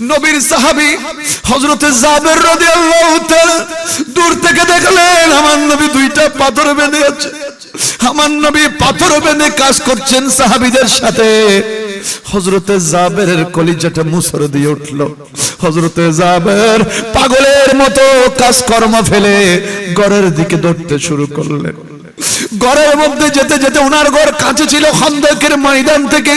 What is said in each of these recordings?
নবীর সাহাবী হযরতে জাবের রাদিয়াল্লাহু তাআলা দূর থেকে দেখলেন, আমার নবী দুইটা পাথর বেঁধে আছে। আমার নবী পাথর বেঁধে কাজ করছেন সাহাবীদের সাথে। হযরতে জাবেরের কলিজাটা মুসর দিয়ে উঠল। হজরতে জাবের পাগলের মতো কাজকর্ম ফেলে ঘরের দিকে দৌড়তে শুরু করলেন। ঘরের মধ্যে যেতে যেতে ওনার ঘর কাছে ছিল খন্দকের ময়দান থেকে।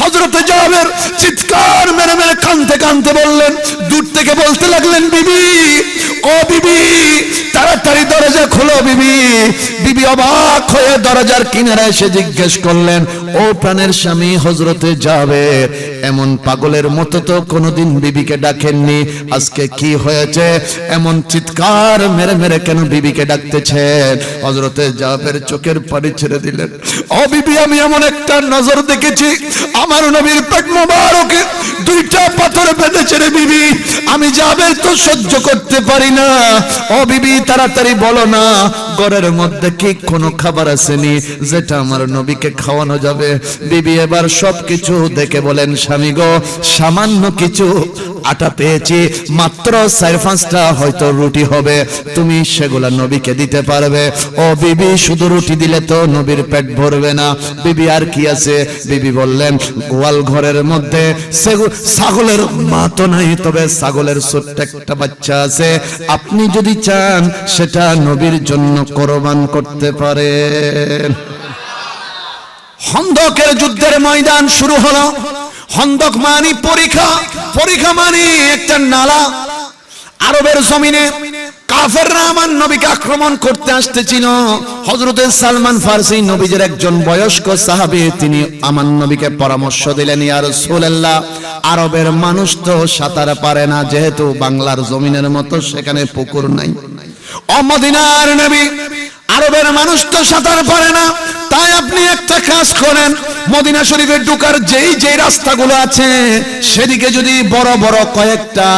হজরতে জাবের চিৎকার মেরে মেরে কানতে কানতে বললেন, দূর থেকে বলতে লাগলেন বিবি ও বিবি, তাড়াতাড়ি দরজা খোলো বিবি। বিবি অবাক হয়ে দরজার কিনারে এসে জিজ্ঞেস করলেন, ও প্রাণের স্বামী হজরতে যাবে এমন পাগলের মতো তো কোনোদিন বিবিকে ডাকেননি, আজকে কি হয়েছে? এমন চিৎকার মেরে মেরে কেন বিবিকে ডাকতেছেন হজরতে জাবের চোখের পানি ছেড়ে দিলেন, ও বিবি, আমি এমন একটা নজর দেখেছি, আমার নবীর পেট মোবারকে দুইটা পাথর বেঁধেছে রে বিবি, আমি যাবের তো সহ্য করতে পারি না। ও বিবি, তাড়াতাড়ি বলো না, ঘরের মধ্যে কি কোনো খাবার আসেনি যেটা আমার নবীকে খাওয়ানো যাবে? বিবি এবার সবকিছু দেখে বলেন, স্বামী গো, সামান্য কিছু আটা পেয়েছি, মাত্র চার পাঁচটা হয়তো রুটি হবে। তুমি সেগুলা নবীকে দিতে পারবে। ও বিবি, শুধু রুটি দিলে তো নবীর পেট ভরবে না। বিবি, আর কি আছে? বিবি বললেন, গোয়াল ঘরের মধ্যে ছাগলের মা তো নাই, তবে ছাগলের ছোট্ট একটা বাচ্চা আছে। আপনি যদি চান, সেটা নবীর জন্য কোরবান করতে পারেন। হন্দকের যুদ্ধের ময়দান শুরু হলো। হন্দক মানি পরীক্ষা পরীক্ষা মানি একটা নালা। আরবের জমিনে আক্রমণ করতে সালমান ফার্সি একজন বয়স্ক তিনি পরামর্শ দিলেন আরবের মানুষ তো সাঁতার পারে না, যেহেতু বাংলার জমিনের মতো সেখানে পুকুর নাই। অমদিনার মদিনার নবী, আরবের মানুষ তো সাঁতার পারে না তাই আপনি একটা কাজ করেন, মদিনা শরীফের ঢুকার যেই যেই রাস্তাগুলো আছে, সেদিকে যদি বড় বড় কয়েকটা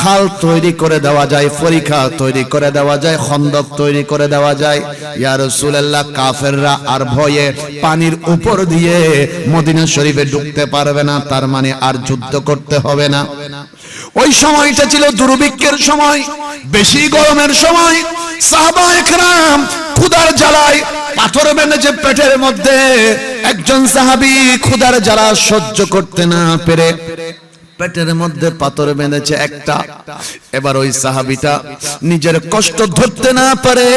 খাল তৈরি করে দেওয়া যায়, পরীক্ষা তৈরি করে দেওয়া যায়, খন্দক তৈরি করে দেওয়া যায়, ইয়া রাসূলুল্লাহ, কাফেররা আর ভয়ে পানির উপর দিয়ে মদিনা শরীফে ঢুকতে পারবে না, তার মানে আর যুদ্ধ করতে হবে না। ওই সময়টা ছিল দুর্ভিক্ষের সময়, বেশি গরমের সময় জ্বালায় পেটের মধ্যে একজন সাহাবি ক্ষুদার জ্বালা সহ্য করতে না পেরে পেটের মধ্যে পাথর বেঁধেছে একটা। এবার ওই সাহাবিটা নিজের কষ্ট ধরতে না পারে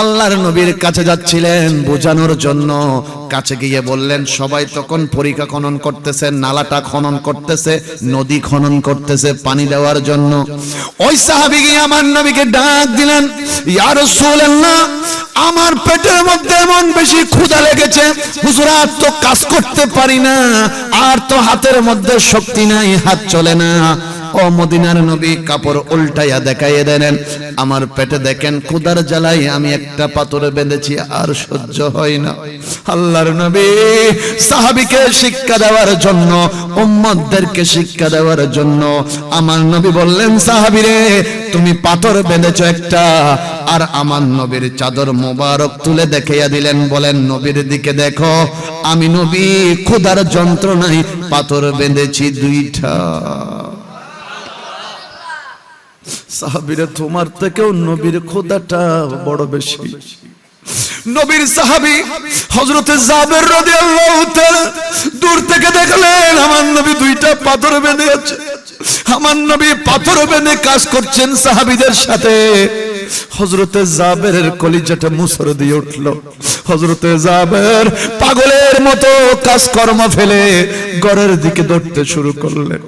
আল্লাহর নবীর কাছে যাচ্ছিলেন বোঝানোর জন্য। কাছে গিয়ে বললেন, সবাই তখন পরীক্ষা খনন করতেছে, নালাটা খনন করতেছে, নদী খনন করতেছে পানি দেওয়ার জন্য। ওই সাহাবি গিয়ে আমার নবীকে ডাক দিলেন, ইয়া রাসূলুল্লাহ, আমার পেটের মধ্যে এমন বেশি ক্ষুধা লেগেছে, হুজুর, আর তো কাজ করতে পারি না, আর তো হাতের মধ্যে শক্তি নাই, হাত চলে না। ও মদিনার নবী কাপড় উল্টাইয়া দেখাইয়ে দেন আমার পেটে দেখেন ক্ষুধার জ্বালাই আমি একটা পাথরে বেঁধেছি আর সহ্য হয় না। আল্লাহর নবী সাহাবীকে শিক্ষা দেওয়ার জন্য, উম্মতদেরকে শিক্ষা দেওয়ার জন্য আমার নবী বললেন, সাহাবীরে, তুমি পাথর বেঁধেছো একটা আর আমার নবীর চাদর মোবারক তুলে দেখাইয়া দিলেন। বলেন, নবীর দিকে দেখো, আমি নবী, ক্ষুধার যন্ত্রণায় পাথর বেঁধেছি দুইটা। সাহাবিরে, তোমার থেকেও নবীর খোদাটা বড় বেশি। নবীর সাহাবী হযরতে জাবের রাদিয়াল্লাহু তাআলা দূর থেকে দেখলেন, আমার নবী দুইটা পাথর বেঁধে আছে। আমার নবী পাথর বেঁধে কাজ করছেন সাহাবীদের সাথে। হযরতে জাবেরের কলিজাটা মুসর দিয়ে উঠল। হজরতে জাবের পাগলের মতো কাজকর্ম ফেলে গড়ের দিকে দৌড়তে শুরু করলেন।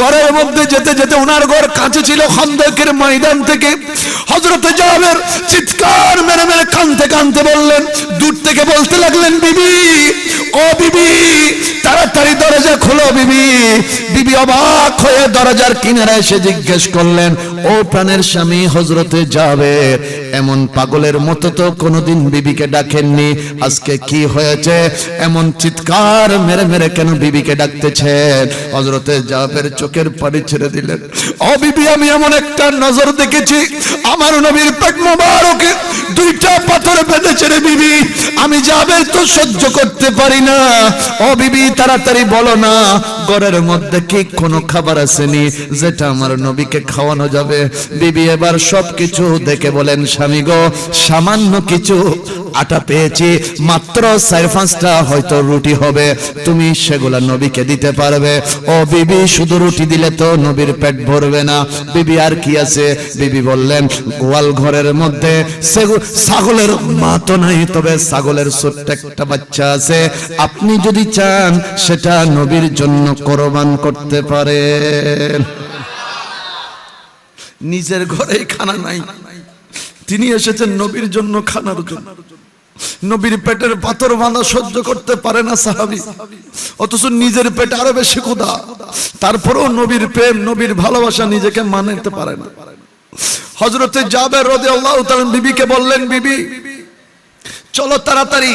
ঘরের মধ্যে যেতে যেতে ওনার ঘর কাছে ছিল খন্দকের ময়দান থেকে। হজরতে জাবের চিৎকার মেরে মেরে কানতে কানতে বললেন, দূর থেকে বলতে লাগলেন, বিবি, ও বিবি, তাড়াতাড়ি দরজা খোলো বিবি। বিবি অবাক হয়ে দরজার কিনারে এসে জিজ্ঞেস করলেন, ও প্রাণের স্বামী হজরতে যাবে এমন পাগলের মতো তো কোনোদিন বিবিকে ডাকেননি। আজকে কি হয়েছে? এমন চিৎকার মেরে মেরে কেন বিবিকে ডাকতেছেন হজরতে জাবের চোখের পানি ছেড়ে দিলেন। ও বিবি, আমি এমন একটা নজর দেখেছি। আমার নবীর পেট মোবারকে, দুইটা পাথর বেঁধেছে রে বিবি। আমি জাবের তো সহ্য করতে পারি না। ও বিবি, তাড়াতাড়ি বলো না, ঘরের মধ্যে কি কোনো খাবার আসেনি যেটা আমার নবীকে খাওয়ানো যাবে? বিবি এবার সবকিছু দেখে বলেন স্বামী গো, সামান্য কিছু আটা পেয়েছি, মাত্র চার পাঁচটা হয়তো রুটি হবে। তুমি সেগুলা নবীকে দিতে পারবে। ও বিবি, শুধু রুটি দিলে তো নবীর পেট ভরবে না। বিবি আর কি আছে? বিবি বললেন, গোয়াল ঘরের মধ্যে ছাগলের মা তো নাই, তবে ছাগলের ছোট্ট একটা বাচ্চা আছে। আপনি যদি চান, সেটা নবীর জন্য কোরবান করতে পারেন। নিজের ঘরে খানা নাই। তিনি এসেছেন নবীর জন্য খানার জন্য। নবীর পেটের পাথর বাঁধা সহ্য করতে পারে না সাহাবি। অথচ নিজের পেটে আরও বেশি ক্ষুধা। তারপরেও নবীর প্রেম, নবীর ভালোবাসা নিজেকে মানাতে পারে না। হজরতে জাবের রদে আল্লাহ বিবিকে বললেন, বিবি, চলো তাড়াতাড়ি।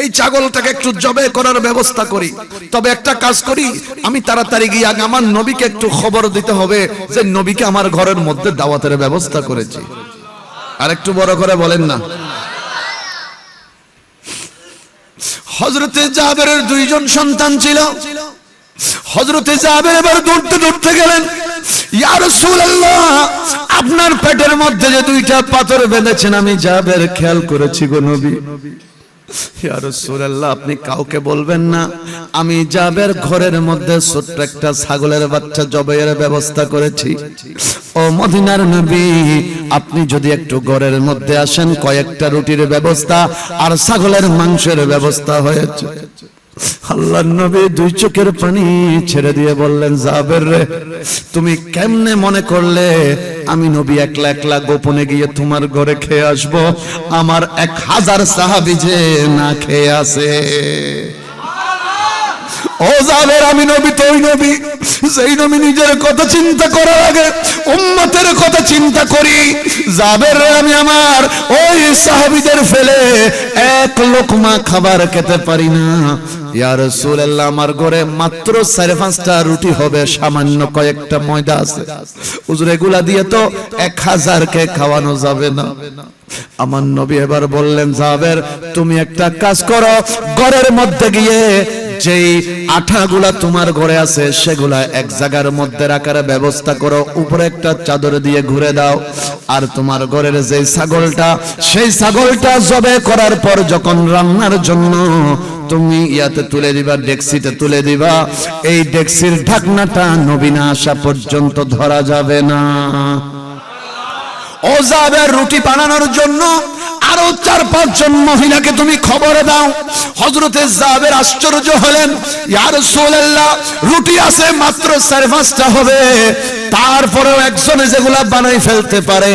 এই ছাগলটাকে একটু জবে করার ব্যবস্থা করি। তবে একটা কাজ করি, আমি তাড়াতাড়ি গিয়ে আগে আমার নবীকে একটু খবর দিতে হবে যে, নবীকে আমার ঘরের মধ্যে দাওয়াতের ব্যবস্থা করেছি। আর একটু বড় করে বলেন না। হজরতে জাবেরের দুইজন সন্তান ছিল। হজরতে জাবের এবার দৌড়তে দৌড়তে গেলেন। আপনার পেটের মধ্যে যে দুইটা পাথর বেঁধেছেন, আমি জাবের খেয়াল করেছি গো নবী। আপনি কাউকে বলবেন না। আমি জাবের ঘরের মধ্যে ছোট্ট একটা ছাগলের বাচ্চা জবাইয়ের ব্যবস্থা করেছি। ও মদিনার নবী, আপনি যদি একটু ঘরের মধ্যে আসেন, কয়েকটা রুটির ব্যবস্থা আর ছাগলের মাংসের ব্যবস্থা হয়েছে। আল্লাহ নবী দুই চোখের পানি ছেড়ে দিয়ে বললেন, জাবের রে, তুমি কেমনে মনে করলে আমি নবী একলা একলা গোপনে গিয়ে তোমার ঘরে খেয়ে আসব? আমার এক হাজার সাহাবি যে না খেয়ে আসে আমার ঘরে মাত্র চার পাঁচটা রুটি হবে, সামান্য কয়েকটা ময়দা আছে। হুজুর দিয়ে তো এক হাজারকে খাওয়ানো যাবে না। আমার নবী এবার বললেন, জাবের, তুমি একটা কাজ করো, ঘরের মধ্যে গিয়ে যেই আঠাগুলা তোমার ঘরে আছে, সেগুলা এক জায়গার মধ্যে রাখার ব্যবস্থা করো। উপরে একটা চাদর দিয়ে ঘুরে দাও। আর তোমার ঘরের যে ছাগলটা, সেই ছাগলটা জবে করার পর যখন রান্নার জন্য তুমি ইয়াতে তুলে দিবা, ডেক্সিতে তুলে দিবা, এই ডেক্সির ঢাকনাটা নবীনা আসা পর্যন্ত ধরা যাবে না। ও জাবের রুটি বানানোর জন্য আরও চার পাঁচজন মহিলাকে তুমি খবর দাও। হজরতে জাবের আশ্চর্য হলেন, ইয়া রাসূলুল্লাহ, রুটি আছে মাত্র চার, পাঁচটা হবে। তারপরেও একজনে যেগুলা বানাই ফেলতে পারে,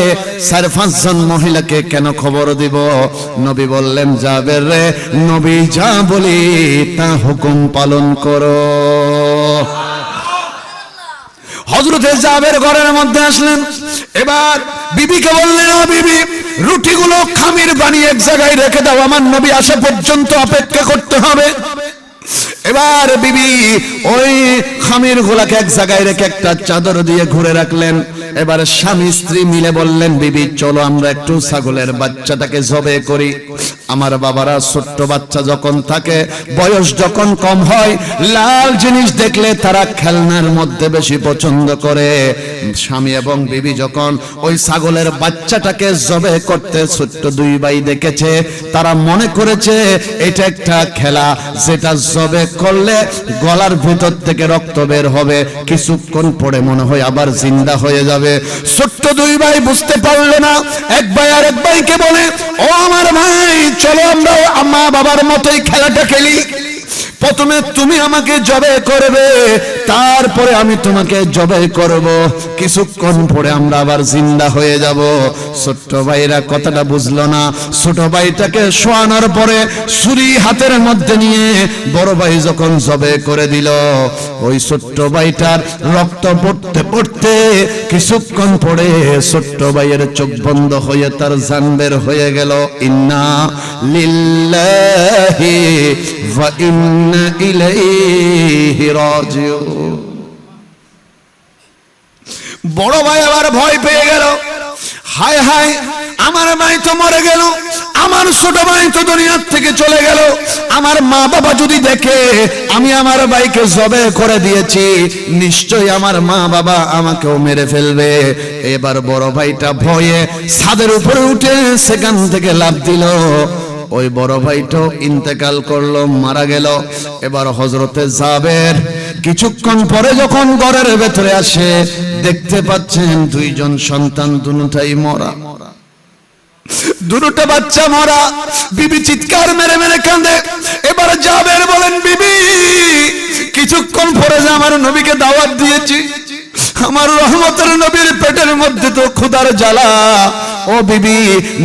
চার পাঁচজন মহিলাকে কেন খবর দিব? নবী বললেন, জাবের রে, নবী যা বলি তা হুকুম পালন করো। হজরতে জাবের ঘরের মধ্যে আসলেন। এবার বিবিকে বললেন বিবি রুটিগুলো খামির বানিয়ে এক জায়গায় রেখে দাও। আমার নবী আসা পর্যন্ত অপেক্ষা করতে হবে। এবার বিবি ওই খামির গুলাকে এক জায়গায় রেখে একটা চাদর দিয়ে ঘুরে রাখলেন। এবার স্বামী স্ত্রী মিলে বললেন, বিবি, চলো আমরা একটু ছাগলের বাচ্চাটাকে জবে করি। আমার বাবারা ছোট্ট বাচ্চা যখন থাকে, বয়স যখন কম হয়, লাল জিনিস দেখলে তারা খেলনার মধ্যে বেশি পছন্দ করে। স্বামী এবং বিবি যখন ওই ছাগলের বাচ্চাটাকে জবে করতে ছোট্ট দুই ভাই দেখেছে, তারা মনে করেছে, এটা একটা খেলা, যেটা জবে করলে গলার ভিতর থেকে রক্ত বের হবে, কিছুক্ষণ পরে মনে হয় আবার জিন্দা হয়ে যাবে। ছোট্ট দুই ভাই বুঝতে পারল না, এক ভাই আর এক ভাইকে বলে, ও আমার ভাই চলো আমরা মা বাবার মতোই খেলাটা খেলি। প্রথমে তুমি আমাকে জবে করবে, তারপরে আমি তোমাকে জবে করব। কিছুক্ষণ পরে আমরা আবার জিন্দা হয়ে যাব। ছোট্ট ভাইরা কথাটা বুঝলো না। ছোট ভাইটাকে শোয়ানোর পরে ছুরি হাতের মধ্যে নিয়ে বড় ভাই যখন জবে করে দিল, ওই ছোট্ট ভাইটার রক্ত পড়তে পড়তে কিছুক্ষণ পরে ছোট্ট ভাইয়ের চোখ বন্ধ হয়ে তার জান বের হয়ে গেল। ইন্না লিল্লাহি ওয়া বড় ভাই আবার ভয় পেয়ে গেল। হায় হায়, আমার ভাই তো মরে গেল, আমার ছোট ভাই তো দুনিয়ার থেকে চলে গেল। আমার মা বাবা যদি দেখে, আমি আমার ভাইকে জবে করে দিয়েছি, নিশ্চয়ই আমার মা বাবা আমাকেও মেরে ফেলবে। এবার বড় ভাইটা ভয়ে ছাদের উপরে উঠে সেখান থেকে লাভ দিল। ওই বড় ভাইটাও ইন্তেকাল করল, মারা গেল। এবার হজরতে যাবের কিছুক্ষণ পরে যখন ঘরের ভেতরে আসে, দেখতে পাচ্ছেন দুইজন সন্তান, দুটাই মরা। দুটো বাচ্চা মরা। বিবি চিৎকার মেরে মেরে কাঁদে। এবার যাবের বলেন, বিবি, কিছুক্ষণ পরে যে আমার নবীকে দাওয়াত দিয়েছি, আমার রহমতের নবীর পেটের মধ্যে তো ক্ষুধার জ্বালা। ও বিবি,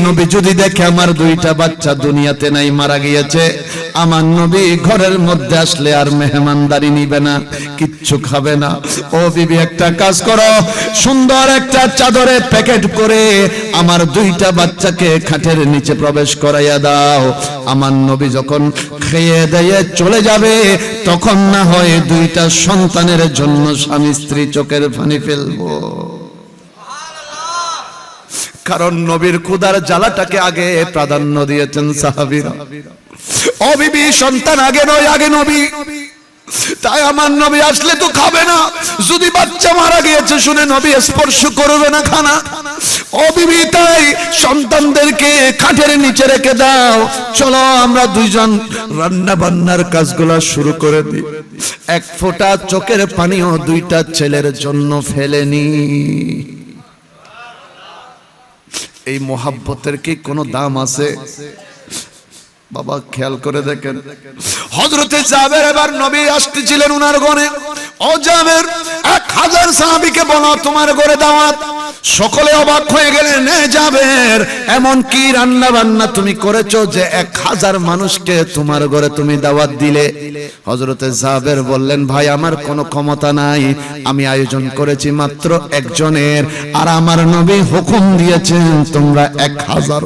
নবী যদি দেখে আমার দুইটা বাচ্চা দুনিয়াতে নাই, মারা গিয়েছে, আমার নবী ঘরের মধ্যে আসলে আর মেহমানদারি নিবে না, কিচ্ছু খাবে না। ও বিবি, একটা কাজ করো, সুন্দর একটা চাদরে প্যাকেট করে আমার দুইটা বাচ্চাকে খাটের নিচে প্রবেশ করাইয়া দাও। আমার নবী যখন খেয়ে দিয়ে চলে যাবে, তখন না হয় দুইটা সন্তানের জন্য স্বামী স্ত্রী চোখের পানি ফেলব। কারণ নবীর ক্ষুদার জ্বালাটাকে আগে প্রাধান্য দিয়েছেন সাহাবীরা। অবিবি সন্তান আগে নয়, আগে নবী। তাই আমার নবী আসলে তো খাবে না। যদি বাচ্চা মারা গিয়েছে, শুনে নবী স্পর্শ করবে না খানা। অবিবি তাই সন্তানদেরকে খাটের নিচে রেখে দাও। চলো আমরা দুইজন রান্না বান্নার কাজগুলো শুরু করে দিই। এক ফোঁটা চোখের পানিও দুইটা ছেলের জন্য ফেলেনি। এই মোহাব্বতের কি কোনো দাম আছে? বাবা, খেয়াল করে দেখেন। হজরতে জাবের এবার নবী আসতেছিলেন উনার গনে ও এক হাজার সাহাবিকে বলো, তোমার ঘরে দাওয়াত। সকলে অবাক হয়ে গেলেন, এ জাবের, এমন কি রান্না বান্না তুমি করেছ যে এক হাজার মানুষকে তোমার ঘরে তুমি দাওয়াত দিলে? হজরতে জাবের বললেন, ভাই, আমার কোনো ক্ষমতা নাই। আমি আয়োজন করেছি মাত্র একজনের, আর আমার নবী হুকুম দিয়েছেন, তোমরা এক হাজার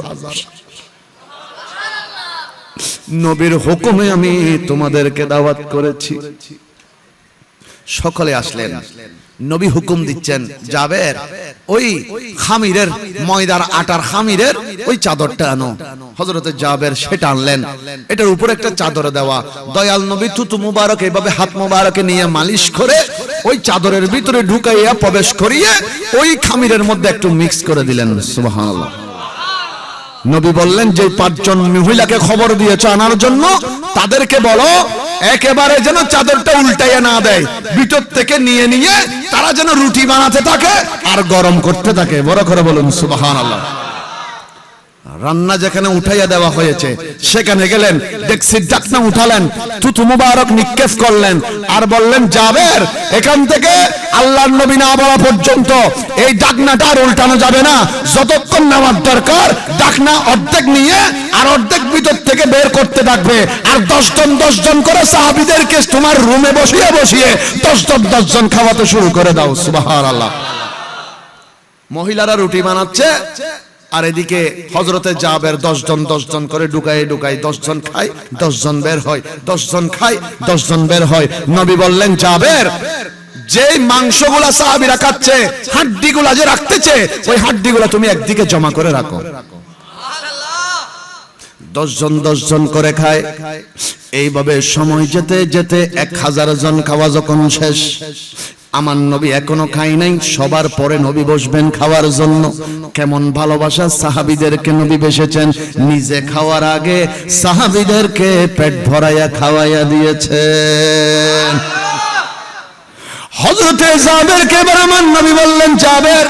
নবীর হুকুমে আমি তোমাদেরকে দাওয়াত করেছি। সকলে আসলেন। নবী হুকুম দিচ্ছেন যাবের ওই খামিরের ময়দার আটার খামিরের ওই চাদরটা আনো। হজরতে জাবের সেটা আনলেন। এটার উপর একটা চাদর দেওয়া। দয়াল নবী তুতু মুবারক এইভাবে হাত মুবারকে নিয়ে মালিশ করে ওই চাদরের ভিতরে ঢুকাইয়া প্রবেশ করিয়ে ওই খামিরের মধ্যে একটু মিক্স করে দিলেন। সুবহানাল্লাহ। নবী বললেন, যে পাঁচজন মহিলাকে খবর দিয়েছ আনার জন্য, তাদেরকে বলো একেবারে যেন চাদরটা উল্টাইয়া না দেয়। ভিতর থেকে নিয়ে নিয়ে তারা যেন রুটি বানাতে থাকে আর গরম করতে থাকে। বড় করে বলুন সুবাহান আল্লাহ রান্না যেখানে উঠাইয়া দেওয়া হয়েছে, সেখানে গেলেন, দেখছি ডাকনা উঠালেন তুতু মুবারক নিক্ষেপ করলেন, আর বললেন যাবের এখান থেকে আল্লাহর নবী না বলা পর্যন্ত এই ডাকনাটা আর উল্টানো যাবে না। যতক্ষণ নেওয়ার দরকার ডাকনা অর্ধেক নিয়ে আর অর্ধেক ভিতর থেকে বের করতে থাকবে। আর দশজন দশজন করে সাহাবিদেরকে তোমার রুমে বসিয়ে বসিয়ে দশজন দশজন খাওয়াতে শুরু করে দাও সুবাহার আল্লাহ মহিলারা রুটি বানাচ্ছে আর এদিকে হজরতে জাবের দশজন দশজন করে ঢুকাই ঢুকাই দশজন খায়, দশজন বের হয়, দশজন খায়, দশজন বের হয়। নবী বললেন, জাবের যে মাংসগুলা সাহাবিরা খাচ্ছে, হাড্ডিগুলা যে রাখতেছে, ওই হাড্ডিগুলা তুমি একদিকে জমা করে রাখো। দশজন দশজন করে খায়। এইভাবে সময় যেতে যেতে এক হাজার জন খাওয়া যখন শেষ আমার নবী এখনও খাই নাই, সবার পরে নবী বসবেন খাওয়ার জন্য। কেমন ভালোবাসা সাহাবিদেরকে নবী বেসেছেন? নিজে খাওয়ার আগে সাহাবিদেরকে পেট ভরাইয়া খাওয়াইয়া দিয়েছেন। হজরতে জাবেরকে এবার আমার নবী বললেন, জাবের,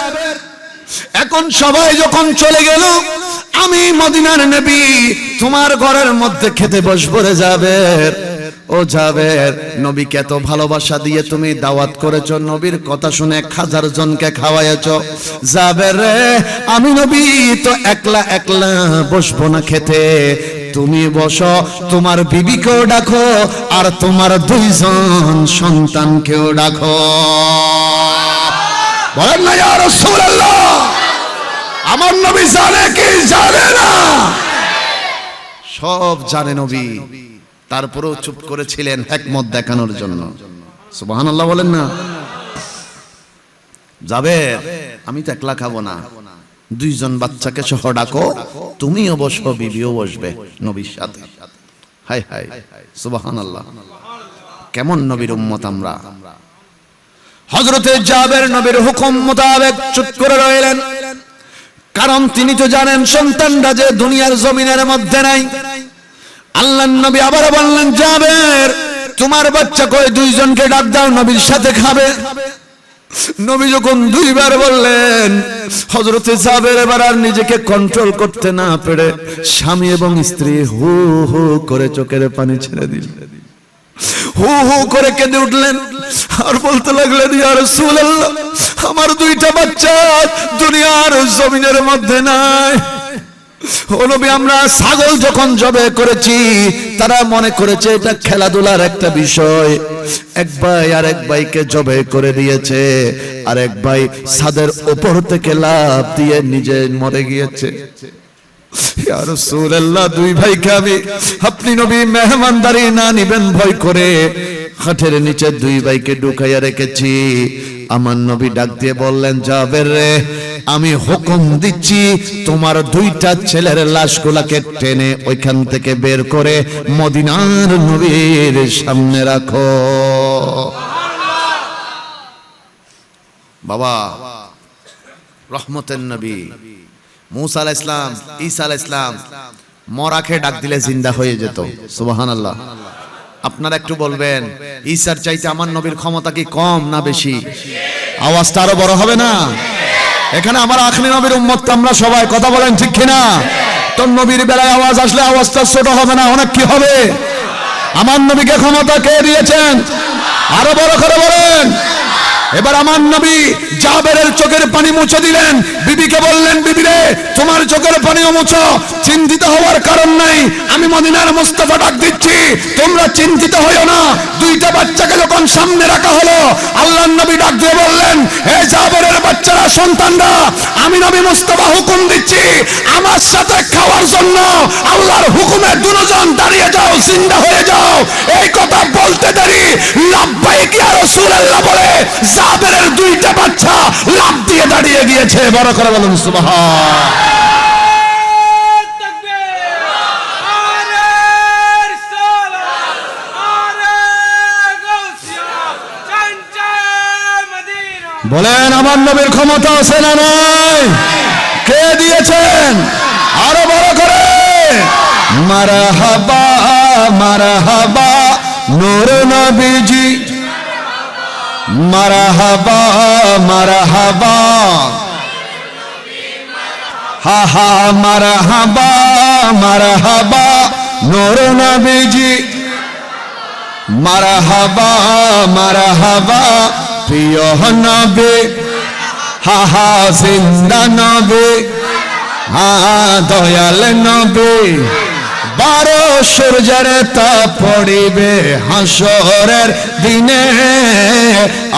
এখন সবাই যখন চলে গেল, আমি মদিনার নবী, তোমার ঘরের মধ্যে খেতে বসবো রে যাবের ও যাবের নবীকে এত ভালোবাসা দিয়ে তুমি দাওয়াত করেছ, নবীর কথা শুনে এক হাজার জনকে খাওয়াইছ যাবের রে, আমি নবী, তো একলা একলা বসবো না খেতে। তুমি বসো, তোমার বিবিকেও ডাকো, আর তোমার দুইজন সন্তানকেও ডাকো। বলেন না, ইয়া আমার নবী জানে কি জানে না? সব জানে নবী। তারপরেও চুপ করেছিলেন একমত দেখানোর জন্য। সুবহানাল্লাহ বলেন না? যাবে, আমি তো একলা খাব না। দুইজন বাচ্চাকে সহ ডাকো বসো, বিবিও বসবে নবীর সাথে। হাই হাই সুবহানাল্লাহ। কেমন নবীর উম্মত আমরা। হজরতে জাবের নবীর হুকুম মোতাবেক চুপ করে রইলেন। কারণ তিনি তো জানেন সন্তানরা যে দুনিয়ার জমিনের মধ্যে নাই। আল্লাহ নবী আবার বললেন, জাবের, তোমার বাচ্চা কই দুইজনকে ডাক দাও, নবীর সাথে খাবে। নবী যখন দুইবার বললেন হজরতে জাবের এবার আর নিজেকে কন্ট্রোল করতে না পেরে স্বামী এবং স্ত্রী হু হু করে চোখের পানি ছেড়ে দিলেন হু হু করে কেঁদে উঠলেন। আর বলতে লাগলেন, ইয়া রাসূলুল্লাহ, আমার দুইটা বাচ্চা দুনিয়ার জমিনের মধ্যে নাই। নবী, আমরা ছাগল যখন জবে করেছি, তারা মনে করেছে এটা খেলাধুলার একটা বিষয়। এক ভাই আর এক ভাইকে জবে করে দিয়েছে, আর এক ভাই থেকে লাভ দিয়ে নিজে মরে গিয়েছে। দুই ভাইকে আমি, আপনি নবী মেহমানদারি না নিবেন ভয় করে। নিচে দুই ভাইকে ঢুকাইয়া রেখেছি। আমার নবী ডাক দিয়ে বললেন যাবে রে আমি হুকুম দিচ্ছি, তোমার দুইটা ছেলের লাশগুলাকে টেনে ওইখান থেকে বের করে মদিনার নবীর সামনে রাখো। বাবা, রহমতের নবী, মুসা আলাহ ইসলাম ঈসা আলাহ ইসলাম মরাকে ডাক দিলে জিন্দা হয়ে যেত। সুবাহান আল্লাহ আপনারা একটু বলবেন, ঈসার চাইতে আমার নবীর ক্ষমতা কি কম না বেশি? আওয়াজটা আরও বড় হবে না? এখানে আমার আখনি নবীর উম্মত, আমরা সবাই, কথা বলেন ঠিক কিনা? তোর নবীর বেলায় আওয়াজ আসলে আওয়াজটা ছোট হবে না, অনেক কি হবে? আমার নবীকে ক্ষমতা কে দিয়েছেন? আরও বড় করে বলেন। এবার আমার নবী জাবেরের চোখের পানি মুছে দিলেন। বিবিকে বললেন বিবি রে তোমার চোখের পানিও মুছো। চিন্তিত হওয়ার কারণ নাই। আমি মদিনার মুস্তাফা ডাক দিচ্ছি। তোমরা চিন্তিত হইও না। দুইটা বাচ্চাকে যখন সামনে রাখা হলো আল্লাহ নবী ডাক দিয়ে বললেন, হে জাবেরের বাচ্চারা, সন্তানরা, আমি নবী মুস্তাফা হুকুম দিচ্ছি। আমার সাথে খাওয়ার জন্য আল্লাহর হুকুমে দুজন দাঁড়িয়ে যাও, জিন্দা হয়ে যাও। এই কথা বলতে দেরি। লাভবাইক ইয়া রাসূলুল্লাহ বলে জাবেরের দুইটা বাচ্চা লাভ দিয়ে দাঁড়িয়ে গিয়েছে। বড় করে বলুন সুবহান। বলেন আমার নবীর ক্ষমতা আছে না নাই? কে দিয়েছেন? আরও বড় করে। মারহাবা মারহাবা নূর নবীজি। মারহাবা মারহাবা। হা হা, মারহাবা মারহাবা। নূর নবীজি, মারহাবা মারহাবা। প্রিয় নবে, হা হা, জিন্দা নবে, হা, দয়াল নবে। বারো সূর্যের তা পড়িবে, হাসরের দিনে।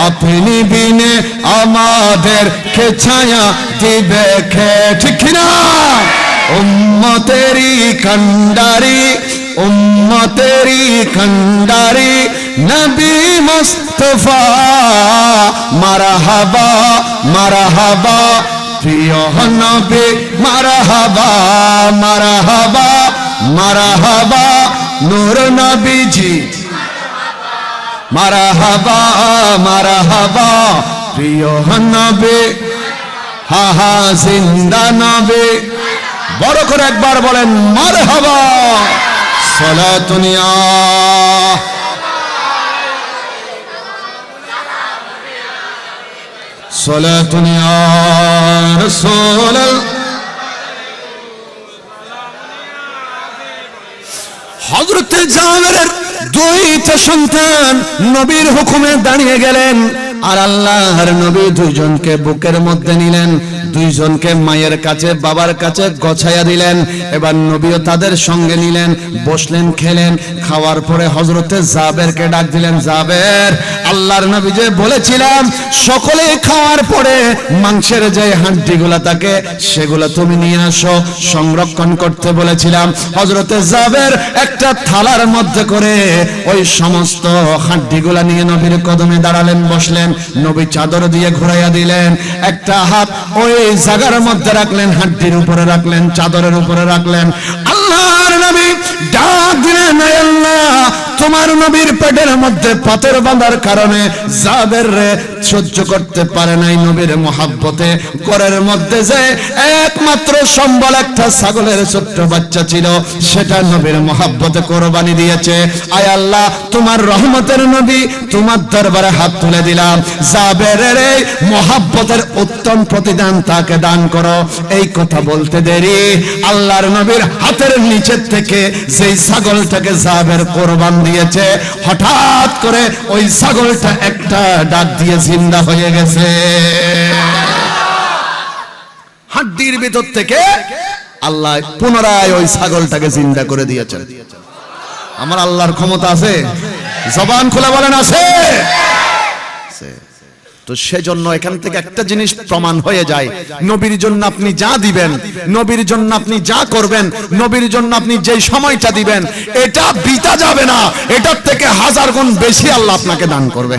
আপনি বিনে আমাদের কে ছায়া দিবে খে ঠিক না উম্মতেরি কন্ডারি উম্মতেরি কন্ডারি নবী মুস্তফা, মারহাবা মারহাবা। প্রিয় নবী, মারহাবা মারহাবা। মারহাবা, নূর নবীজি। মারহাবা, মারাহাবা, প্রিয় নবী। হা হা, জিন্দা নবী। বড় করে একবার বলেন, মারহাবা। সালাতুনিয়া সালাতুনিয়া রাসূল হযরতে জাবেরের দুইটা সন্তান নবীর হুকুমে দাঁড়িয়ে গেলেন আর আল্লাহর নবী দুইজনকে বুকের মধ্যে নিলেন। দুইজনকে মায়ের কাছে, বাবার কাছে গছাইয়া দিলেন। এবার নবীও তাদের সঙ্গে নিলেন, বসলেন, খেলেন। খাওয়ার পরে হজরতে জাবেরকে ডাক দিলেন, জাবের, আল্লাহর নবী যে বলেছিলাম, সকলে খাওয়ার পরে মাংসের যে হাড্ডিগুলা থাকে, সেগুলো তুমি নিয়ে আসো। সংরক্ষণ করতে বলেছিলাম। হজরতে জাবের একটা থালার মধ্যে করে ওই সমস্ত হাড্ডিগুলা নিয়ে নবীর কদমে দাঁড়ালেন, বসলেন। নবী চাদর দিয়ে ঘুরাইয়া দিলেন। একটা হাত ওই জাগার মধ্যে রাখলেন হাড্ডির উপরে রাখলেন চাদরের উপরে রাখলেন। আল্লাহর নবী ডাক দিলেন আল্লাহ তোমার নবীর পেটের মধ্যে পাথর বাঁধার কারণে জাবের রে সহ্য করতে পারে নাই নবীর মহাব্বতে। ঘরের মধ্যে যে একমাত্র সম্বল একটা ছাগলের ছোট্ট বাচ্চা ছিল, সেটা নবীর মহাব্বতে কোরবানি দিয়েছে। আয় আল্লাহ, তোমার রহমতের নবী তোমার দরবারে হাত তুলে দিলাম। জাবেরের এই মহাব্বতের উত্তম প্রতিদান তাকে দান করো। এই কথা বলতে দেরি। আল্লাহর নবীর হাতের নিচের থেকে সেই ছাগলটাকে জাবের কোরবান দিয়েছে হঠাৎ করে ওই ছাগলটা একটা ডাক দিয়ে জিন্দা হয়ে গেছে। হাড্ডির ভিতর থেকে আল্লাহ পুনরায় ওই ছাগলটাকে জিন্দা করে দিয়েছেন। আমার আল্লাহর ক্ষমতা আছে? জবান খোলা বলেন আছে। তো সেজন্য এখান থেকে একটা জিনিস প্রমাণ হয়ে যায়। নবীর জন্য আপনি যা দিবেন, নবীর জন্য আপনি যা করবেন, নবীর জন্য আপনি যে সময়টা দিবেন, এটা বিতা যাবে না। এটার থেকে হাজার গুণ বেশি আল্লাহ আপনাকে দান করবে।